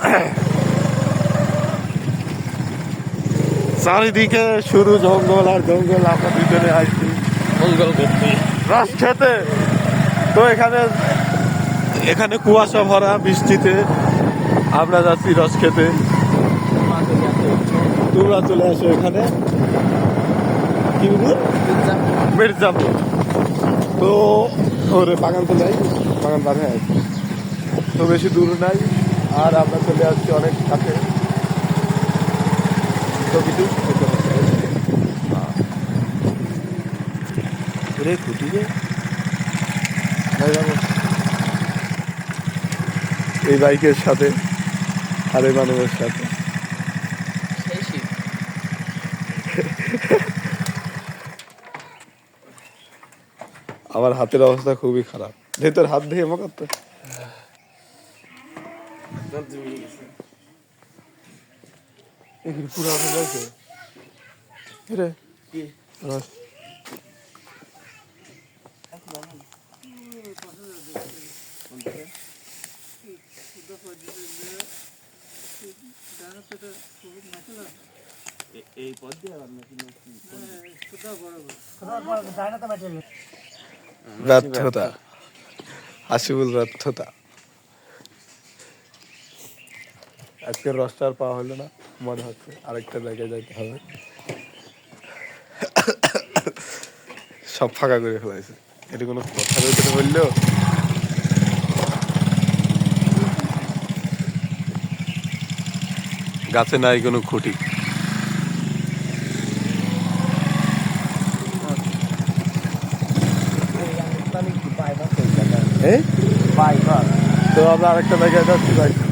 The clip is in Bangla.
চারিদিকে শুরু জঙ্গল আর জঙ্গল আমরা দুজনে আসছি জঙ্গল করতে রস খেতে। তো এখানে এখানে কুয়াশা ভরা বৃষ্টিতে আমরা যাচ্ছি রস খেতে। তোমরা চলে আসো এখানে। কি মির্জাপুর। তো ওরে বাগান তো যাই বাগান বাঁধে তো বেশি দূর নাই। আর আমরা চলে আসছি অনেক কাছে রে খুঁটি রে। এই বাইকের সাথে আর এই মানুষের সাথে আমার হাতের অবস্থা খুবই খারাপ। ভেতর হাত দিয়ে আমাকে তো এগুলো পুরো হয়ে গেছে রে কি? রস। এই পথ দিয়ে ব্যর্থতা হাসিবুল ব্যর্থতা আজকের রসটা আর পাওয়া হলো না মনে হচ্ছে আরেকটা জায়গায় যাইতে হবে। সব ফাঁকা করে ফেলাইছে। এটা কোনো কথা ভেতরে বলল? গাছে নাই কোনো খুঁটি। তো আমরা আরেকটা জায়গায় যাচ্ছি বাইক